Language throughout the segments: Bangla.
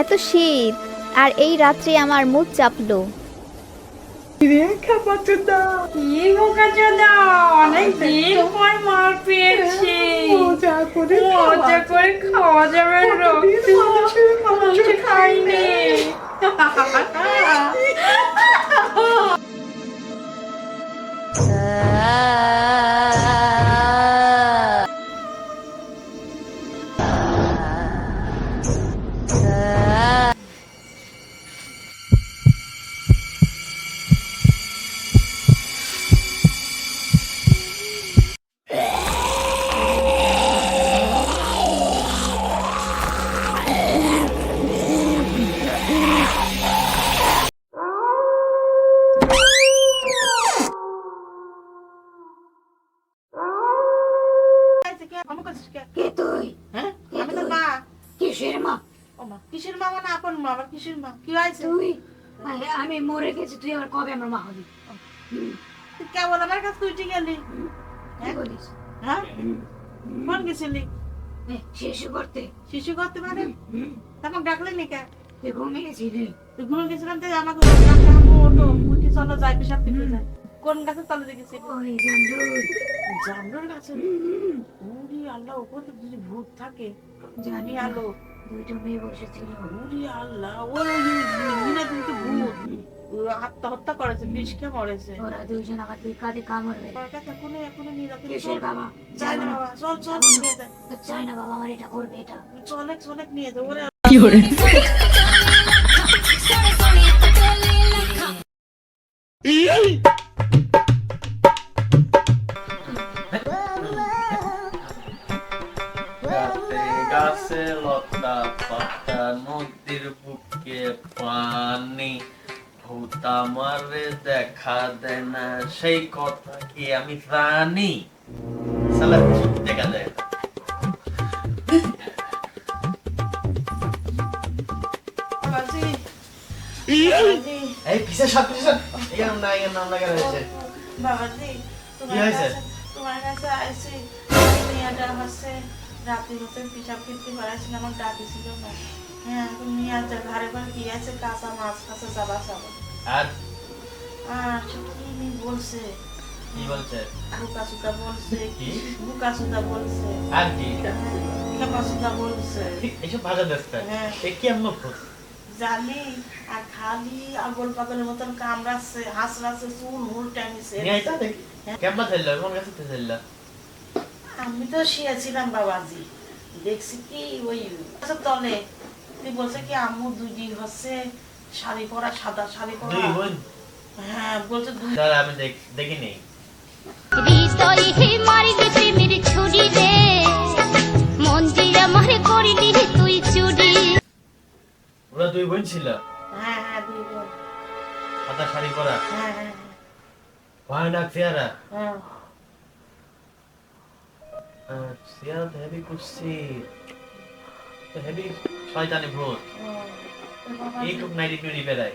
এত শীত আর এই রাত্রে আমার মুখ চাপলো। রে কে তুই? হ্যাঁ? আমি তো মা। কিসের মা? ও মা কিসের মা মানে আপন মা? আবার কিসের মা? কি হয়েছে? তুই? আমি মরে গেছি তুই আবার কবে আমার মা হবি? তুই কেবল আমার কাছে তুই গেলি কি বলিস? হ্যাঁ? কোন গেছিলি? শিশু করতে। শিশু করতে পারে তখন ডাকলি নি কে? তুই ঘুমিয়ে গেছিলি? তুই ঘুরে গেছিলাম আমাকে ডাকতে আমাকে ওটো উঠে চলো যাই পেশাব দিতে যাই। কোন গাছের তলে দেখেছি? জামরুল। জামরুল গাছে উরি আল্লাহ ওপর তো যদি ভূত থাকে জানি আলো। দুইটা মেয়ে বসেছিল। উরি আল্লাহ ওই মিনা কিন্তু ভূত। আত্মহত্যা করেছে বিষ খেয়ে মরেছে। ওরা দুইজন আমার দুই কাঁধে কামড়বে এখনও এখনও নিয়ে কিসের বাবা? যাই না বাবা চল চল নিয়ে যা। চাই না বাবা আমার এটা করবে এটা। চলেক চলেক নিয়ে যা ওরে গাছে লতা পাতা নদীর বুকে পানি। ভূত আমারে দেখা দেয় না সেই কথা কি আমি জানি? দেখা যায় এই পিছে সব পিছে সব এখানে না এখানে নাম লাগা রয়েছে। বাবাজি তোমার? কাছে তোমার কাছে আইসি মেয়েটা হচ্ছে। রাতে হচ্ছে পিসাব ফিরতে পারাইছিল আমার ডাকি ছিল না। হ্যাঁ নিয়ে আসতে ঘরে ঘরে কি আছে কাঁচা মাছ কাঁচা চাবা চাবা আর? আর কি বলছে? কি বলছে? বুকা সুদা বলছে কি? বুকা সুদা বলছে। আর কি? খেপা সুদা বলছে। এইসব ভাষা দেখতে। হ্যাঁ। কি এমন জানি আর খালি আগল পাগলের মতন কামড়াচ্ছে হাসড়াচ্ছে চুল হুল টানিছে আইতা কেমন কোন আমি তো শুয়েছিলাম বাবাজি দেখছি কি ওই তলে তুই বলছে কি আম্মু দুই দিন হচ্ছে শাড়ি পরা সাদা শাড়ি পরা। হ্যাঁ বলছে দুই আমি দেখ- দেখিনি ওরা দুই বোন ছিল। হ্যাঁ হ্যাঁ দুই বোন। সাদা শাড়ি পরা। হ্যাঁ হ্যাঁ। ভয়ানক চেহারা। হ্যাঁ। তো হেভি শয়তানি ভূত এই টুক নাইটি টুরি বেড়ায়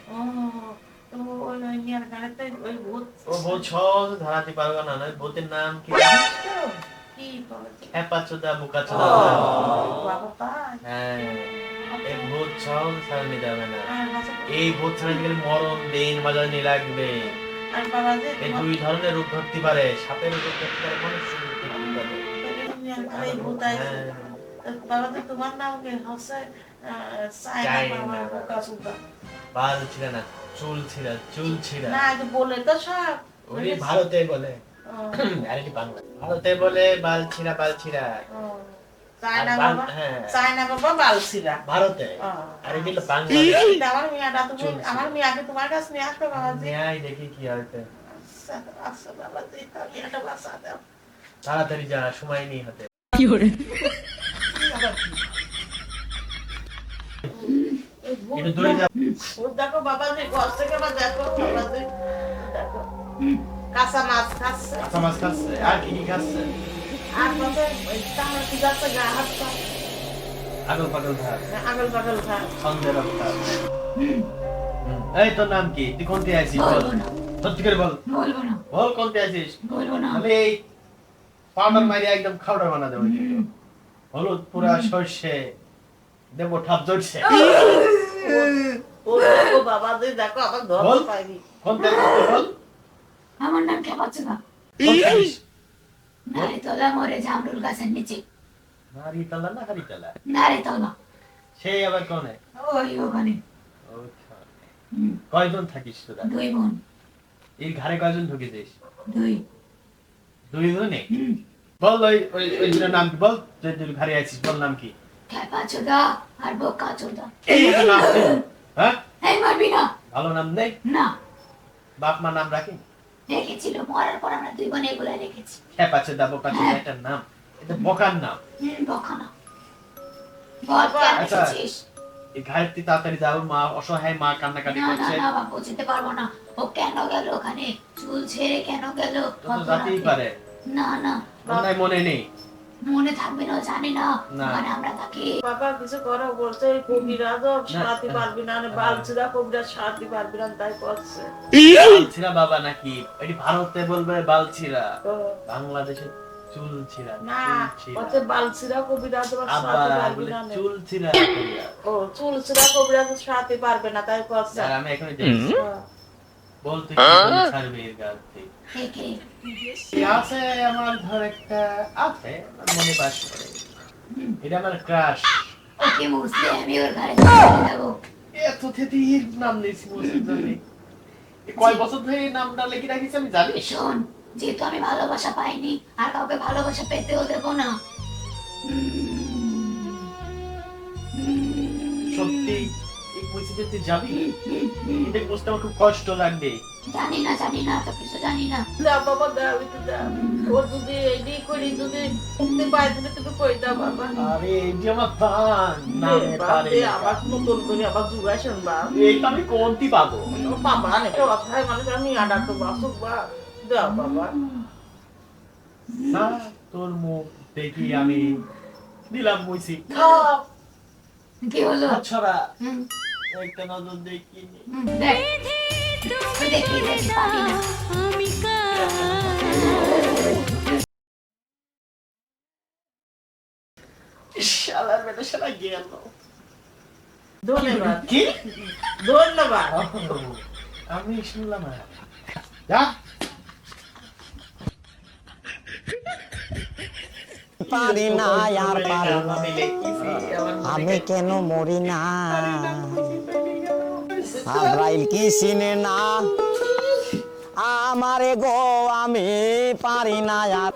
ও, ভূত সহজ ধারাতে পারবে না ভূতের নাম কি? হ্যাপাচোদা বুকাচোদা হ্যাঁ এই ভূত সহজ ছাড়া নিতে হবে না এই ভূত গেলে মরণ দিন বাজানি লাগবে এই দুই ধরনের রূপ ধরতে পারে সাপের রূপ ধরতে পারে মানুষের রূপ ধরতে পারে নিয়ার গাড়ি ভূত আইছে। হ্যাঁ। বাবা তো তোমার নাম কি? হচ্ছে বাবা বাবা। বাল ছিঁড়া না চুল ছিঁড়া চুল ছিঁড়া। না এটা বলে তো সব। ওই ভারতে বলে। আরে বাংলা? ভারতে বলে বাল ছিঁড়া বাল ছিঁড়া। বাং- বাবা হ্যাঁ। সায়না বাবা ভারতে। আর এগুলো বাংলাদেশ। আমার তুমি চলছে। আমার মেয়েকে তোমার কাছে নিয়ে আসবে বাবাজি। ন্যায় দেখি কি হইতে আচ্ছা, আচ্ছা বাবাজি আমি একটা বাসা দাও তাড়াতাড়ি যা সময় নেই হাতে। এই ভূত একটু দূরে যা। ভূত দেখো বাবাজি ঘর থেকে বা দেখো বাবাজি দেখো। কাঁচা মাছ খাচ্ছে। কাঁচা মাছ খাচ্ছে আর কি কি খাচ্ছে? আর কত? টানা কি যাচ্ছে গা হাত পা। আগল পাগল ভাত আগল পাগল খা সন্ধ্যের ভাত এই তোর নাম কি? তুই কোনতে আছিস বল? সত্যি করে বল। বলব না। বল কোনতে আছিস বলব না। এই পাউডার মারি একদম খাওয়ার বানা দেবো হলুদ পুরা সর্ষে দেবো ঠাপ জড়ছে ও বাবা দেখো আমার পাইনি। ফোন নাম খেপাচ্ছে না। নারীতলা মরে জামরুল গাছের নিচে। নারীতলা না হারিতলা নারীতলা। সেই আবার কোনে? ওই ওখানে। কয়জন থাকিস তোরা? দুই বোন। এই ঘরে কয়জন ঢুকেছিস? দুই। দুইজনে বল ওই ওই নাম কি? বল। তুই ঘরে আছিস বল নাম কি? খেপাচোদা আর বোকা এই নাম হ্যাঁ? এই মারবি না। ভালো নাম নেই? না। বাপ মা নাম রাখি? রেখেছিল মরার পর আমরা দুই বোন এগুলো রেখেছি কাছে একটা নাম। এটা বকার নাম। বোকা না বল কেন আচ্ছা। রেখেছিস? ঘাড়ে তাড়াতাড়ি যাও মা অসহায় মা কান্নাকাটি না করছে। না বাবু যেতে পারব না। ও কেন গেল ওখানে? চুল ছেড়ে কেন গেল? পারে। না না। মনে মনে নেই। মনে থাকবে না জানি না। না। ওখানে আমরা থাকি বাবা কিছু করো বলছে এই কবিরাজও সারাতে পারবি না মানে বালছিরা কবিরাজ সারাতে পারবি না তাই করছে। বালছিরা বাবা নাকি? এটি ভারতে বলবে বালছিরা বাংলাদেশে চুলছিরা না বালছিরা কবিরাজ সারাতে পারবি না চুলছিরা ও চুলছিরা কবিরাজ সারাতে পারবে না তাই করছে। আমি ও, বলতে ছাড়বে এর গাল থেকে। থেকে আছে আমার ধর একটা আছে মনে বাস করে। এটা আমার ক্রাশ ওকে মুসলে আমি ওর ঘরে যাব। এত থেতির নাম নিয়েছি জানি কয় বছর ধরে এই নামটা লিখে রাখিস আমি জানি। শোন যেহেতু আমি ভালোবাসা পাইনি আর কাউকে ভালোবাসা পেতেও দেবো না। সত্যি তুই যাবি? এটা বুঝতে আমার খুব কষ্ট লাগবে। জানি না জানি না তো কিছু জানি না। দাও বাবা দাও একটু দাও ও যদি এই করি যদি তুমি কই দাও বাবা? আরে এই যে আমার রে, আবার নতুন করে আবার জুগাইছেন বা এই তো আমি কোনটি পাবো। বাবা নে অসহায় মানুষ আমি আডার তো বাসুক বা দাও বাবা। না তোর মুখ দেখি আমি দিলাম মুইছি কি হলো? ছড়া। একটা নজর দেখি হুম, দেখ। তুই দেখি দেখি পাবি না শালার বেটা শালা গেল। ধন্যবাদ। কি? ধন্যবাদ। আমি শুনলাম যা। পারি না আর পারি আমি কেন মরি না? আব্রাইল কি চিনে না? আমারে গো, আমি পারি না আর